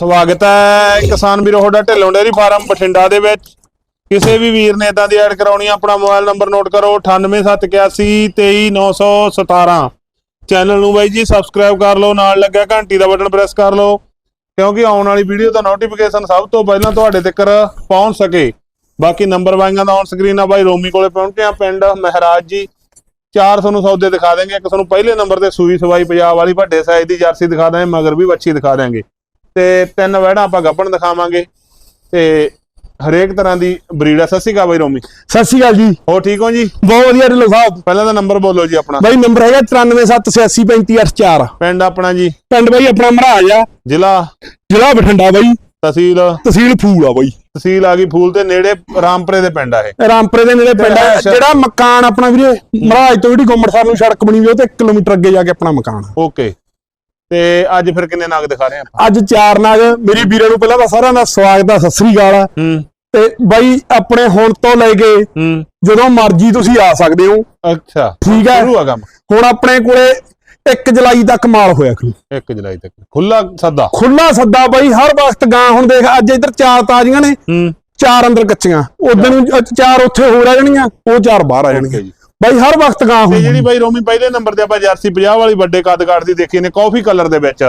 ਸਵਾਗਤ ਹੈ ਕਿਸਾਨ ਵੀਰੋ, ਤੁਹਾਡਾ ਢਿੱਲੋਂ ਡੇਅਰੀ ਫਾਰਮ ਬਠਿੰਡਾ ਦੇ ਵਿੱਚ। ਕਿਸੇ ਵੀ ਵੀਰ ਨੇ ਇਦਾਂ ਦੀ ਐਡ ਕਰਾਉਣੀ ਆਪਣਾ ਮੋਬਾਈਲ ਨੰਬਰ ਨੋਟ ਕਰੋ 9871823917 ਚੈਨਲ ਨੂੰ ਬਾਈ ਜੀ ਸਬਸਕ੍ਰਾਈਬ ਕਰ ਲਓ, ਨਾਲ ਲੱਗਿਆ ਘੰਟੀ ਦਾ ਬਟਨ ਪ੍ਰੈਸ ਕਰ ਲਓ, ਕਿਉਂਕਿ ਆਉਣ ਵਾਲੀ ਵੀਡੀਓ ਦਾ ਨੋਟੀਫਿਕੇਸ਼ਨ ਸਭ ਤੋਂ ਪਹਿਲਾਂ ਤੁਹਾਡੇ ਤੱਕ ਪਹੁੰਚ ਸਕੇ। ਬਾਕੀ ਨੰਬਰ ਵਾਈਆਂ ਦਾ ਔਨ ਸਕਰੀਨ ਆ, ਬਾਈ ਰੋਮੀ ਕੋਲੇ ਪਹੁੰਚੇ ਆ, ਪਿੰਡ ਮਹਿਰਾਜ ਜੀ। ਚਾਰ ਤੁਹਾਨੂੰ ਸੌਦੇ ਦਿਖਾ ਦੇਂਗੇ ਇੱਕ ਤੁਹਾਨੂੰ ਪਹਿਲੇ ਨੰਬਰ ਤੇ ਸੂਈ ਸਵਾਈ ਪੰਜਾਬ ਵਾਲੀ, ਵੱਡੇ ਸਾਈਜ਼ ਦੀ ਜਰਸੀ ਦਿਖਾ ਦਾਂਗੇ ਮਗਰ ਵੀ ਵੱਛੀ ਦਿਖਾ ਦਾਂਗੇ ਤੇ ਤਿੰਨ ਵਹਿੜਾਂ ਆਪਾਂ ਗੱਪਣ ਦਿਖਾਵਾਂਗੇ। ਤੇ ਹਰੇਕ ਤਰ੍ਹਾਂ ਦੀ ਬਰੀਡ ਆ। ਸਤਿ ਸ਼੍ਰੀ ਅਕਾਲ ਬਾਈ ਰੋਮੀ। ਸਤਿ ਸ਼੍ਰੀ ਅਕਾਲ ਜੀ। ਹੋ ਠੀਕ ਹੋ ਜੀ? ਬਹੁਤ ਵਧੀਆ ਢਿੱਲੋਂ ਸਾਹਿਬ। ਪਹਿਲਾਂ ਦਾ ਨੰਬਰ ਬੋਲੋ ਜੀ ਆਪਣਾ। ਬਾਈ ਨੰਬਰ ਹੈਗਾ 94783584 ਪਿੰਡ ਆਪਣਾ ਜੀ? ਪਿੰਡ ਬਾਈ ਆਪਣਾ ਮਹਾਰਾਜ ਆ। ਜ਼ਿਲ੍ਹਾ? ਜ਼ਿਲ੍ਹਾ ਬਠਿੰਡਾ ਬਾਈ। ਤਹਿਸੀਲ? ਤਹਿਸੀਲ ਫੂਲ ਆ ਬਾਈ। ਤਹਿਸੀਲ ਆ ਗਈ ਫੂਲ ਤੇ ਨੇੜੇ ਰਾਮਪੁਰੇ ਦੇ ਪਿੰਡ ਆ ਇਹ। ਰਾਮਪੁਰੇ ਦੇ ਨੇੜੇ ਪਿੰਡ ਆ। ਜਿਹੜਾ ਮਕਾਨ ਆਪਣਾ ਵੀਰੇ ਮਹਾਰਾਜ ਤੋਂ ਜਿਹੜੀ ਗੁੰਮਟਸਰ ਨੂੰ ਸੜਕ ਬਣੀ ਹੋਈ ਉਹ ਤੇ 1 ਕਿਲੋਮੀਟਰ ਅੱਗੇ ਜਾ ਕੇ ਆਪਣਾ ਮਕਾਨ ਓਕੇ। ਤੇ ਅੱਜ ਫਿਰ ਕਿੰਨੇ ਨਾਗ ਦਿਖਾ ਰਹੇ ਆਪਾਂ? ਅੱਜ ਚਾਰ ਨਾਗ ਮੇਰੀ ਵੀਰਾਂ ਨੂੰ ਪਹਿਲਾਂ ਤਾਂ ਸਾਰਿਆਂ ਦਾ ਸਵਾਗਤ ਆ ਸਤਿ ਸ੍ਰੀ ਅਕਾਲ ਆ। ਹੂੰ। ਤੇ ਬਾਈ ਆਪਣੇ ਹੁਣ ਤੋਂ ਲੈ ਕੇ ਹੂੰ। ਜਦੋਂ ਮਰਜ਼ੀ ਤੁਸੀਂ ਆ ਸਕਦੇ ਹੋ। ਅੱਛਾ। ਠੀਕ ਹੈ। ਸ਼ੁਰੂ ਆ ਕੰਮ। ਹੁਣ ਆਪਣੇ ਕੋਲੇ 1 ਜੁਲਾਈ ਤੱਕ ਮਾਲ ਹੋਇਆ ਕਰੂ 1 ਜੁਲਾਈ ਤੱਕ। ਖੁੱਲਾ ਸੱਦਾ? ਖੁੱਲਾ ਸੱਦਾ ਬਾਈ ਹਰ ਵਕਤ ਗਾਂ ਹੁਣ ਦੇਖ ਅੱਜ ਇੱਧਰ ਚਾਰ ਤਾਜ਼ੀਆਂ ਨੇ ਹੂੰ। ਚਾਰ ਅੰਦਰ ਕੱਚੀਆਂ। ਉਦੋਂ ਚਾਰ ਉੱਥੇ ਹੋਰ ਆ ਜਾਣੀਆਂ ਉਹ ਚਾਰ ਬਾਹਰ ਆ ਓਕੇ ਜਾਣਗੀਆਂ। ਜੀ। ਬਾਈ ਹਰ ਵਕਤ ਗਾਂ ਤੇ ਹੁੰਦੀ। ਜਿਹੜੀ ਬਾਈ ਰੋਮੀ ਪਹਿਲੇ ਨੰਬਰ ਤੇ ਆਪਾਂ ਜਰਸੀ 50 ਵਾਲੀ ਵੱਡੇ ਕੱਦ ਕਾਠ ਦੀ ਦੇਖੀ ਨੇ ਕਾਫੀ ਕਲਰ ਦੇ ਵਿੱਚ।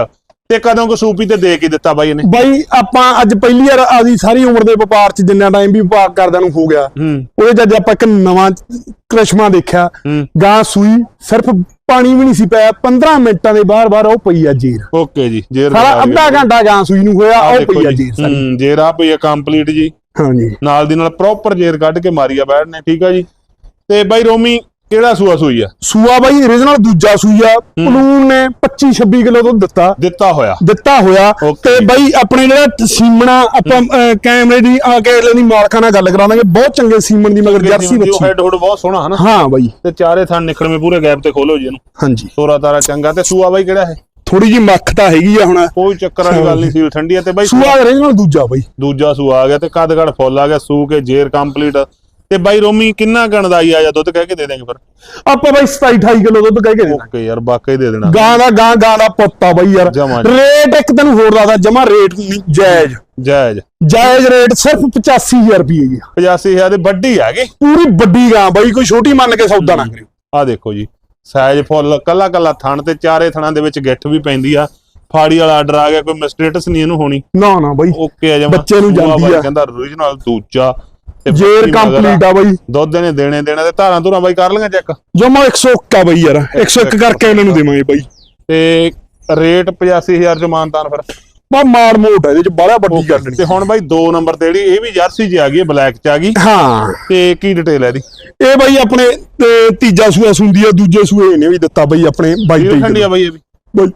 ਤੇ ਕਦੋਂ ਕੋ ਸੂਪੀ ਤੇ ਦੇ ਕੇ ਦਿੱਤਾ ਬਾਈ ਇਹਨੇ? ਬਾਈ ਆਪਾਂ ਅੱਜ ਪਹਿਲੀ ਵਾਰ ਆਦੀ ਸਾਰੀ ਉਮਰ ਦੇ ਵਪਾਰ ਚ ਜਿੰਨਾ ਟਾਈਮ ਵੀ ਵਪਾਰ ਕਰਦਿਆਂ ਨੂੰ ਹੋ ਗਿਆ ਹੂੰ। ਉਹਦੇ ਚ ਅੱਜ ਆਪਾਂ ਇੱਕ ਨਵਾਂ ਕ੍ਰਿਸ਼ਮਾ ਦੇਖਿਆ। ਹੂੰ। ਗਾਂ ਸੂਈ ਸਿਰਫ ਪਾਣੀ ਵੀ ਨਹੀਂ ਸੀ ਪਿਆ 15 ਮਿੰਟਾਂ ਦੇ ਬਾਹਰ ਬਾਹਰ ਉਹ ਪਈ ਆ ਜੀਰ। ਓਕੇ ਜੀ ਜੇਰ ਸਾਰਾ ਅੱਧਾ। ਘੰਟਾ ਗਾਂ ਸੂਈ ਨੂੰ ਹੋਇਆ ਉਹ ਪਈ ਆ। ਜੀਰ ਸਾਰੀ। ਜੇਰ ਆ ਪਈ ਆ ਕੰਪਲੀਟ ਜੀ। ਹਾਂਜੀ। ਨਾਲ ਦੀ ਨਾਲ ਪ੍ਰੋਪਰ ਜੇਰ ਕੱਢ ਕੇ ਮਾਰੀ ਆ ਬੈਠ ਨੇ ਠੀਕ ਆ ਜੀ? ਤੇ ਬਾਈ ਰੋਮੀ ਕਿਹੜਾ ਸੂਆ ਸੂਈ ਆ? ਸੂਆ ਬਾਈ origignal ਦੂਜਾ ਸੂਆ ਪਲੂਨ ਨੇ 25 26 ਕਿਲੋ ਦੁੱਧ ਦਿੱਤਾ। ਦਿੱਤਾ ਹੋਇਆ। ਦਿੱਤਾ ਹੋਇਆ. ਤੇ ਬਈ ਆਪਣੇ ਜਿਹੜਾ ਸੀਮਣਾ ਆਪਾਂ ਕੈਮਰੇ ਦੀ ਆ ਕੇ ਦੀ ਮਾਲਕਾਂ ਨਾਲ ਗੱਲ ਕਰਾਵਾਂਗੇ ਬਹੁਤ ਚੰਗੇ ਸੀਮਣ ਦੀ ਮਗਰ ਜਰਸੀ ਬੱਚੀ ਹੈਡ ਹੁੱਡ ਬਹੁਤ ਸੋਹਣਾ ਹਨਾ? ਹਾਂ ਬਈ। ਤੇ ਚਾਰੇ ਥਣ ਨਿਕਲਵੇਂ ਪੂਰੇ ਗੈਪ ਤੇ ਖੋਲੋ ਜੀ ਇਹਨੂੰ। ਹਾਂਜੀ। ਤੋਰਾ ਤਾਰਾ ਚੰਗਾ। ਤੇ ਸੂਆ ਬਾਈ ਕਿਹੜਾ ਹੈ? ਥੋੜੀ ਜੀ ਮੱਖ ਤਾਂ ਹੈਗੀ ਆ ਹੁਣ। ਕੋਈ ਚੱਕਰ ਵਾਲੀ ਗੱਲ ਨਹੀਂ ਸੀ ਠੰਡੀ ਆ। ਤੇ ਬਾਈ ਸੂਆ origignal ਦੂਜਾ ਬਈ। ਦੂਜਾ ਸੂਆ ਆ ਗਿਆ ਤੇ ਕਦਗੜ ਫੁੱਲ ਆ ਗਿਆ ਸੂ ਕੇ ਜੇਰ ਕੰਪਲੀਟ ਤੇ ਬਾਈ ਰੋਮੀ ਕਿੰਨਾ ਗਣਦਾ ਹੀ ਆ ਜਾ ਦੁੱਧ ਕਹਿ ਕੇ ਦੇ ਦੇਂਗੇ ਫਿਰ। ਆਪਾਂ ਬਈ 27 28 ਕਿਲੋ ਦੁੱਧ ਕਹਿ ਕੇ ਦੇਣਾ ਓਕੇ ਯਾਰ ਵਾਕਈ ਦੇ ਦੇਣਾ। ਗਾਂ ਦਾ ਗਾਂ ਗਾਂ ਦਾ ਪੁੱਤ ਆ ਬਈ ਯਾਰ। ਜਮਾਂ ਜੀ। ਰੇਟ ਇੱਕ ਤੈਨੂੰ ਹੋਰ ਦੱਸਦਾ ਜਮਾ ਰੇਟ ਨਹੀਂ ਜਾਇਜ਼। ਜਾਇਜ਼। ਜਾਇਜ਼ ਰੇਟ ਸਿਰਫ 85000 ਰੁਪਏ ਆ 85000 ਦੀ ਵੱਡੀ ਹੈਗੀ ਪੂਰੀ ਵੱਡੀ ਗਾਂ ਬਈ ਕੋਈ ਛੋਟੀ ਮੰਨ ਕੇ ਸੌਦਾ ਨਾ ਕਰਿਓ। ਆ ਦੇਖੋ ਜੀ ਸਾਈਜ਼ ਫੁੱਲ ਕੱਲਾ ਕੱਲਾ ਥਣ ਤੇ ਚਾਰੇ ਥਣਾਂ ਦੇ ਵਿੱਚ ਗਿੱਠ ਵੀ ਪੈਂਦੀ ਆ। ਫਾੜੀ ਵਾਲਾ ਆਰਡਰ ਆ ਗਿਆ ਕੋਈ ਮਿਸਟੇਟਸ ਨਹੀਂ ਇਹਨੂੰ ਹੋਣੀ। ਨਾ ਨਾ ਬਈ। ਓਕੇ ਆ ਜਮਾ। ਬੱਚੇ ਨੂੰ ਜਾਂਦੀ ਆ। ਕਹਿੰਦਾ origignal ਦੂਜਾ। ਜੇਰ ਕੰਪਲੀਟ ਆ ਬਈ। ਦੁੱਧ ਨੇ ਦੇਣੇ ਦੇਣਾ ਤੇ ਧਾਰਾਂ ਧੁਰਾਂ ਬਾਈ ਕਰ ਲਈਆਂ ਚੈੱਕ? ਜਮਾ 101 ਆ ਬਈ ਯਾਰ 101 ਕਰਕੇ ਇਹਨਾਂ ਨੂੰ ਦੇਵਾਂਗੇ ਬਈ। ਤੇ ਰੇਟ 85000 ਚ ਮਾਨਤਾਨ ਫਿਰ। ਬਾ ਮਾਰ ਮੋਟ ਆ ਇਹਦੇ ਚ ਬੜਾ ਵੱਡੀ ਗੱਲ ਨਹੀਂ। ਤੇ ਹੁਣ ਬਾਈ 2 ਨੰਬਰ ਤੇ ਜਿਹੜੀ ਇਹ ਵੀ ਜਰਸੀ 'ਚ ਆ ਗਈ ਹੈ ਬਲੈਕ 'ਚ ਆ ਗਈ। ਹਾਂ। ਤੇ ਕੀ ਡਿਟੇਲ ਹੈ ਇਹਦੀ? ਇਹ ਬਈ ਆਪਣੇ ਤੇ ਤੀਜਾ ਸੂਆ ਸੁੰਦੀ ਆ ਦੂਜੇ ਸੂਏ ਇਹਨੇ ਵੀ ਦਿੱਤਾ ਬਈ ਆਪਣੇ ਬਾਈ ਤੇਈ ਠੰਡੀ ਆ ਬਾਈ ਇਹ ਵੀ। ਬਈ।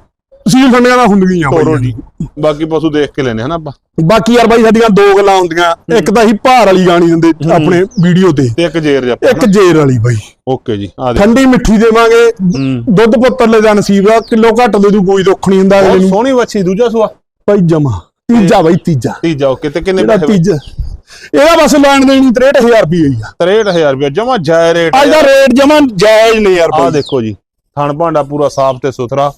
ਸੀਲ ਫੰਡੀਆਂ ਦਾ ਹੁੰਦੀਆਂ ਤੋਰੋ ਬਈ ਜੀ। ਬਾਕੀ ਪਸ਼ੂ ਦੇਖ ਕੇ ਲੈਨੇ ਹਨਾ ਆਪਾਂ। ਬਾਕੀ ਯਾਰ ਬਾਈ ਸਾਡੀਆਂ ਦੋ ਗੱਲਾਂ ਹੁੰਦੀਆਂ। ਇੱਕ ਤਾਂ ਅਸੀਂ ਭਾਰ ਵਾਲੀ ਗਾਣੀ ਦਿੰਦੇ ਆਪਣੇ ਵੀਡੀਓ ਤੇ। ਤੇ ਇੱਕ ਜੇਰ ਜੱਪਾ ਇੱਕ ਜੇਰ ਵਾਲੀ ਬਾਈ। ਓਕੇ ਜੀ ਆ ਦੇ ਠੰਡੀ ਮਿੱਠੀ ਦੇਵਾਂਗੇ। ਦੁੱਧ ਪੁੱਤਰ ਲੈ ਦਾ ਨਸੀਬ ਆ ਕਿਲੋ ਘੱਟ ਦੇ ਦੂ ਕੋਈ ਦੁੱਖ ਨਹੀਂ ਹੁੰਦਾ ਅਗਲੇ ਨੂੰ। ਸੋਹਣੀ ਵੱਛੀ ਦੂਜਾ ਸੂਆ। ਬਾਈ ਜਮਾ। ਤੀਜਾ ਬਾਈ ਤੀਜਾ। ਤੀਜਾ ਓਕੇ ਤੇ ਕਿੰਨੇ ਪੈਸੇ ਤੀਜਾ। ਇਹਦਾ ਬਸ ਲੈਣ ਦੇਣੀ 63000 ਰੁਪਏ ਹੀ ਆ। 63000 ਰੁਪਏ ਜਮਾ ਜਾਇ ਰੇਟ ਅੱਜ ਦਾ ਰੇਟ ਜਮਾ ਜਾਇਜ਼ ਨਹੀਂ ਯਾਰ ਆ ਦੇਖੋ ਜੀ ਥਣ ਭਾਂਡਾ ਪੂਰਾ ਸਾਫ਼ ਤੇ ਸੁਥਰਾ।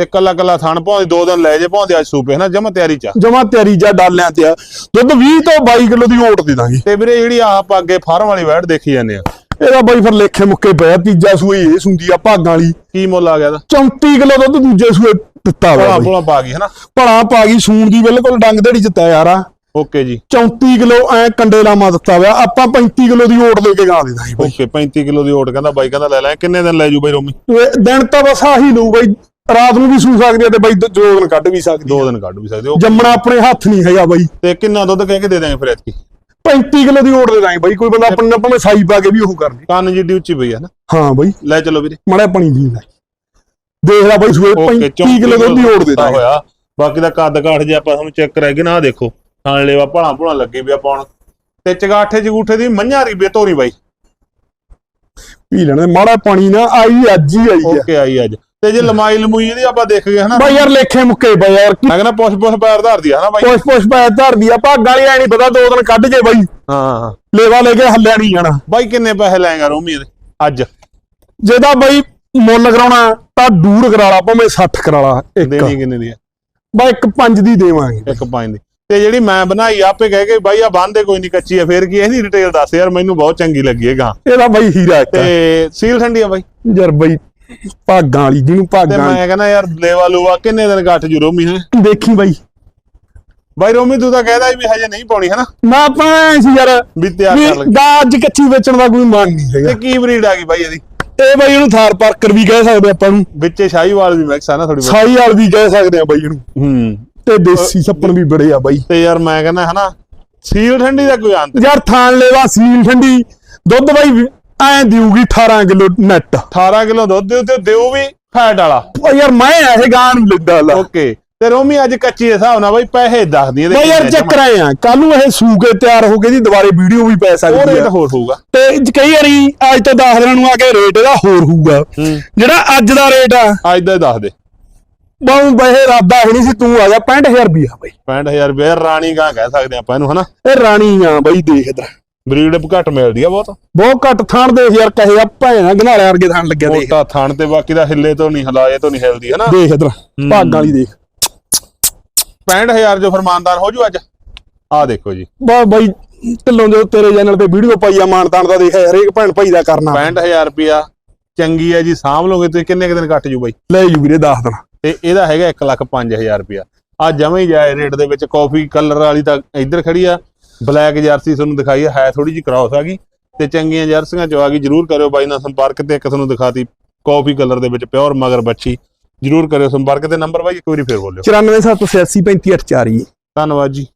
ਤੇ ਕੱਲਾ ਕੱਲਾ ਥਣ ਭਾਂਦੇ ਦੋ ਦਿਨ ਲੈ ਜੇ ਭਾਂਦੇ ਅੱਜ ਸੂਪੇ ਹਨਾ? ਜਮਾ ਤਿਆਰੀ ਚ। ਜਮਾ ਤਿਆਰੀ ਜਾ ਡਾਲਿਆਂ ਤੇ ਆ। ਦੁੱਧ 20 ਤੋਂ 22 ਕਿਲੋ ਦੀ ਓਟ ਦੇ ਦਾਂਗੇ। ਤੇ ਵੀਰੇ ਜਿਹੜੀ ਆਪਾਂ ਅੱਗੇ ਫਾਰਮ ਵਾਲੀ ਵੈਟ ਦੇਖੀ ਜਾਂਦੇ ਆ। ਇਹਦਾ ਬਾਈ ਫਿਰ ਲੇਖੇ ਮੁੱਕੇ ਪਿਆ ਤੀਜਾ ਸੂਈ ਇਹ ਸੁੰਦੀ ਆ ਭਾਗਾਂ ਵਾਲੀ। ਕੀ ਮੁੱਲ ਆ ਗਿਆ ਇਹਦਾ? 34 ਕਿਲੋ ਦੁੱਧ ਦੂਜੇ ਸੂਏ ਦਿੱਤਾ ਵਾ ਭਲਾ ਬਾਈ। ਭੁਲਾ ਪਾ ਗਈ ਹਨਾ? ਭਲਾ ਪਾ ਗਈ ਸੂਣ ਦੀ ਬਿਲਕੁਲ ਡੰਗ ਦੇੜੀ ਚ ਤਿਆਰ ਆ। ਓਕੇ ਜੀ। 34 ਕਿਲੋ ਐ ਕੰਡੇ ਲਾਮਾ ਦਿੱਤਾ ਹੋਇਆ ਆਪਾਂ 35 ਕਿਲੋ ਦੀ ਓਟ ਦੇ ਕੇ ਗਾ ਦੇ ਦਾਂਗੇ ਬਾਈ। ਓਕੇ 35 ਕਿਲੋ ਦੀ ਓਟ ਕਹਿੰਦਾ ਬਾਈ ਕਹਿੰਦਾ ਲੈ ਲੈ ਕਿੰਨੇ ਦਿਨ ਲੈ ਜੂ ਬਾਈ ਰੋਮੀ? ਇਹ ਦਿਨ ਤਾਂ ਬਸ ਆਹੀ ਲਊ ਬਾਈ ਰਾਤ ਨੂੰ ਵੀ ਸੂ ਸਕਦੀ ਆ ਤੇ ਬਾਈ ਦੋ ਦਿਨ ਕੱਢ ਵੀ ਸਕਦੀ ਦੋ ਆ। ਦਿਨ ਕੱਢ ਵੀ ਸਕਦੇ ਹੋ ਜੰਮਣਾ ਆਪਣੇ ਹੱਥ ਨਹੀਂ ਹੈਗਾ ਬਾਈ। ਤੇ ਕਿੰਨਾ ਦੁੱਧ ਕਹਿ ਕੇ ਦੇ ਦਾਂਗੇ ਫਿਰ ਐਤਕੀ? 35 ਕਿਲੋ ਦੀ ਓਟ ਦੇ ਦਾਂਗੇ ਬਾਈ ਕੋਈ ਬੰਦਾ ਆਪਣੇ ਆਪਾਂ ਸਾਈ ਪਾ ਕੇ ਵੀ ਉਹ ਕਰ ਲੇ ਕੰਨ ਜਿੱਡੀ ਉੱਚੀ ਪਈ ਹੈ ਨਾ। ਹਾਂ ਬਾਈ। ਲੈ ਚਲੋ ਵੀਰੇ। ਮੜਾ ਪਾਣੀ ਪੀ ਲੈ। ਦੇਖ ਲੈ ਬਾਈ ਸੂਏ ਓਕੇ 35 ਕਿਲੋ ਦੁੱਧ ਦੀ ਓਟ ਦੇ ਦਾਂਗੇ ਹੋਇਆ। ਬਾਕੀ ਦਾ ਕੱਦ ਕਾਠ ਜੇ ਆਪਾਂ ਤੁਹਾਨੂੰ ਚੈੱਕ ਕਰਾਂਗੇ ਨਾ ਆਹ ਦੇਖੋ। ਥਾਣ ਲੈਵਾ ਭਲਾ ਭੁਲਾ ਲੱਗੇ ਵੀ ਪਾਉਣ ਤੇ ਚਗਾਠੇ ਜਗੂਠੇ ਦੀ ਮੰਝਾਂ ਰੀਬੇ ਤੋਰੀ ਬਾਈ। ਪੀ ਲੈਣੇ ਮਾੜਾ ਪਾਣੀ ਨਾ ਆਈ ਅੱਜ ਹੀ ਆਈ ਆ। ਓਕੇ ਆਈ ਅੱਜ। ਤੇ ਜੇ ਲਮਾਈ ਲਮੂਈ ਇਹਦੀ ਆਪਾਂ ਦੇਖ ਗਏ ਹਨਾ। ਬਾਈ ਯਾਰ ਲੇਖੇ ਮੁੱਕੇ ਪਏ ਯਾਰ। ਮੈਂ ਕਹਿੰਦਾ ਪੁੱਛ ਪੁੱਛ ਪੈਰ ਧਾਰਦੀ ਆ ਹਨਾ ਬਾਈ। ਪੁਸ਼ ਪੁਸ਼ ਪੈ ਧਰਦੀ ਆ ਭਾਗਾਂ ਵਾਲੀ ਐ ਨਹੀਂ ਪਤਾ ਦੋ ਦਿਨ ਕੱਢ ਜੇ ਬਾਈ। ਹਾਂ। ਲੇਵਾ ਲੈ ਕੇ ਹੱਲਿਆ ਨਹੀਂ ਜਾਣਾ। ਬਾਈ ਕਿੰਨੇ ਪੈਸੇ ਲੈਂਗਾ ਰੋਮੀ ਇਹਦੇ ਅੱਜ। ਜਿਹਦਾ ਬਾਈ ਮੁੱਲ ਕਰਾਉਣਾ ਤਾਂ ਦੂਰ ਕਰਾ ਲਾ ਭਾਵੇਂ 60 ਕਰਾ ਲਾ ਇੱਕ। ਦੇਣੀ ਕਿੰਨੇ ਦੀ ਹੈ ਬਾ ਇੱਕ ਪੰਜ ਦੀ ਦੇਵਾਂਗੇ। ਇੱਕ ਪੰਜ ਦੀ। ਤੇ ਜਿਹੜੀ ਮੈਂ ਬਣਾਈ ਆਪੇ ਕਹਿ ਕੇ ਬਾਈ ਆ ਬੰਦੇ ਕੋਈ ਨਹੀਂ ਕੱਚੀ ਆ ਫੇਰ ਕੀ ਇਹਦੀ ਡਿਟੇਲ ਦੱਸ ਯਾਰ ਮੈਨੂੰ ਬਹੁਤ ਚੰਗੀ ਲੱਗੀ ਇਹ ਗਾਂ। ਇਹਦਾ ਬਾਈ ਹੀਰਾ ਇੱਕ ਆ। ਤੇ ਸੀਲ ਠੰਡੀ ਆ ਬਾਈ? ਯਾਰ ਬਾਈ ਭਾਗਾਂ ਵਾਲੀ ਜਿਹਨੂੰ ਤੇ ਭਾਗਾਂ ਮੈਂ ਕਹਿੰਦਾ ਯਾਰ ਲੇਵਾ ਲੂਵਾ ਕਿੰਨੇ ਦਿਨ ਗੱਠ ਜੂ ਰੋਮੀ ਹੈ। ਦੇਖੀ ਬਾਈ। ਬਾਈ ਰੋਮੀ ਤੂੰ ਤਾਂ ਕਹਿਦਾ ਵੀ ਹਜੇ ਨਹੀਂ ਪਾਉਣੀ ਹਨਾ? ਨਾ ਆਪਾਂ ਐਂ ਸੀ ਯਾਰ ਵੀ ਤਿਆਰ ਵੀ ਕਰ ਲੱਗੇ ਦਾ ਅੱਜ ਕੱਚੀ ਵੇਚਣ ਦਾ ਕੋਈ ਮਨ ਨਹੀਂ ਹੈਗਾ। ਤੇ ਕੀ ਬਰੀਡ ਆ ਗਈ ਬਾਈ ਇਹਦੀ? ਇਹ ਬਾਈ ਇਹਨੂੰ ਥਾਰ ਪਾਰਕਰ ਵੀ ਕਹਿ ਸਕਦੇ ਆਪਾਂ ਨੂੰ। ਵਿੱਚੇ ਸ਼ਾਹੀਵਾਲ ਵੀ ਮਿਕਸ ਆ ਨਾ ਥੋੜੀ ਸਾਈ ਵਾਲ ਵੀ ਕਹਿ ਸਕਦੇ ਆ ਬਾਈ ਇਹਨੂੰ। ਹੂੰ। ਤੇ ਦੇਸੀ ਸੱਪਣ ਵੀ ਬੜੇ ਆ ਬਾਈ। ਤੇ ਯਾਰ ਮੈਂ ਕਹਿੰਦਾ ਹਨਾ ਸੀਲ ਠੰਡੀ ਦਾ ਕੋਈ ਅੰਤ ਯਾਰ ਥਾਣ ਲੈਵਾ ਸੀਲ ਠੰਡੀ। ਦੁੱਧ ਬਾਈ ਐਂ ਦਿਊਗੀ 18 ਕਿਲੋ ਨੈਟ 18 ਕਿਲੋ ਦੁੱਧ ਦਿਓ ਤੇ ਦਿਓ ਵੀ ਫੈਟ ਵਾਲਾ। ਉਹ ਯਾਰ ਮੈਂ ਇਹ ਗਾਂ ਨੂੰ ਲੈਂਦਾ ਲਾ। ਓਕੇ ਤੇ ਰੋਮੀ ਅੱਜ ਕੱਚੀ ਦੇ ਹਿਸਾਬ ਨਾਲ ਬਾਈ ਪੈਸੇ ਦੱਸਦੀ ਇਹਦੇ ਬਈ ਯਾਰ ਚੱਕਰ ਆਏ ਆ ਕੱਲ ਨੂੰ ਇਹ ਸੂ ਕੇ ਤਿਆਰ ਹੋ ਕੇ ਦੀ ਦੁਬਾਰੇ ਵੀਡੀਓ ਵੀ ਪੈ ਉਹ ਸਕਦੀ ਰੇਟ ਆ। ਹੋਰ ਹੋਊਗਾ। ਤੇ ਕਈ ਵਾਰੀ ਅੱਜ ਤੋਂ 10 ਦਿਨਾਂ ਨੂੰ ਆ ਕੇ ਰੇਟ ਇਹਦਾ ਹੋਰ ਹੋਊਗਾ। ਹੂੰ। ਜਿਹੜਾ ਅੱਜ ਦਾ ਰੇਟ ਆ। ਅੱਜ ਦਾ ਹੀ ਦੱਸ ਦੇ। ਬਾਉ ਬਹਿ ਰਾਦਾ ਹੋਣੀ ਸੀ ਤੂੰ ਆ ਜਾ 65000 ਰੁਪਿਆ ਬਾਈ। 65000 ਰੁਪਏ ਰਾਣੀ ਗਾਂ ਕਹਿ ਸਕਦੇ ਆਪਾਂ ਇਹਨੂੰ ਹਨਾ? ਇਹ ਰਾਣੀ ਆ ਬਾਈ ਦੇਖ ਇਧਰ। ਬਰੀਡ ਘੱਟ ਮਿਲਦੀ ਆ ਬਹੁਤ। ਬਹੁਤ ਘੱਟ ਥਾਣ ਦੇ ਯਾਰ ਕਹੇ ਆ ਭੈਣਾ ਗਨਾਲੇ ਵਰਗੇ ਥਾਣ ਲੱਗਿਆ ਦੇਖ। ਮੋਟਾ ਥਣ ਤੇ ਬਾਕੀ ਦਾ ਹਿੱਲੇ ਤੋਂ ਨਹੀਂ ਹਲਾਏ ਤੋਂ ਨਹੀਂ ਹਿਲਦੀ ਹਨਾ? ਦੇਖ ਇਧਰ ਭਾਗਾਂ ਵਾਲੀ ਦੇਖ। 65000 ਜੋ ਫਰਮਾਨਦਾਰ ਹੋ ਜੂ ਅੱਜ। ਆ ਦੇਖੋ ਜੀ। ਬਾ ਬਾਈ ਢਿੱਲੋਂ ਜੋ ਤੇਰੇ ਚੈਨਲ ਤੇ ਵੀਡੀਓ ਪਾਈ ਆ ਮਾਨਤਾਨ ਦਾ ਦੇਖ ਹਰੇਕ ਭੈਣ ਭਾਈ ਦਾ ਕਰਨਾ। 65000 ਰੁਪਿਆ ਚੰਗੀ ਹੈ ਜੀ ਸਾਂਭ ਲਓਗੇ ਤੁਸੀਂ ਕਿੰਨੇ ਕੁ ਦਿਨ ਕੱਟ ਜੂ ਬਾਈ? ਲੈ ਜੂ ਵੀਰੇ 10 ਦਿਨ। ਤੇ ਇਹਦਾ ਹੈਗਾ 1 ਲੱਖ 5000 ਰੁਪਿਆ ਆ ਜਮੇ ਹੀ ਜਾਏ ਰੇਟ ਦੇ ਵਿੱਚ ਕਾਫੀ ਕਲਰ ਵਾਲੀ ਤਾਂ ਇੱਧਰ ਖੜੀ ਆ। ਬਲੈਕ ਜਰਸੀ ਤੁਹਾਨੂੰ ਦਿਖਾਈ ਹੈ ਥੋੜੀ ਜਿਹੀ ਕ੍ਰਾਸ ਆ ਗਈ ਤੇ ਚੰਗੀਆਂ ਜਰਸੀਆਂ ਚ ਆ ਗਈ ਜਰੂਰ ਕਰਿਓ ਬਾਈ ਨਾਲ ਸੰਪਰਕ ਤੇ ਇੱਕ ਤੁਹਾਨੂੰ ਦਿਖਾਤੀ ਕਾਫੀ ਕਲਰ ਦੇ ਵਿੱਚ ਪਿਓਰ ਮਗਰ ਬੱਚੀ ਜਰੂਰ ਕਰਿਓ ਸੰਪਰਕ ਤੇ ਨੰਬਰ ਬਾਈ ਇੱਕ ਵਾਰੀ ਫੇਰ ਬੋਲਿਓ। 9478835848 ਧੰਨਵਾਦ ਜੀ।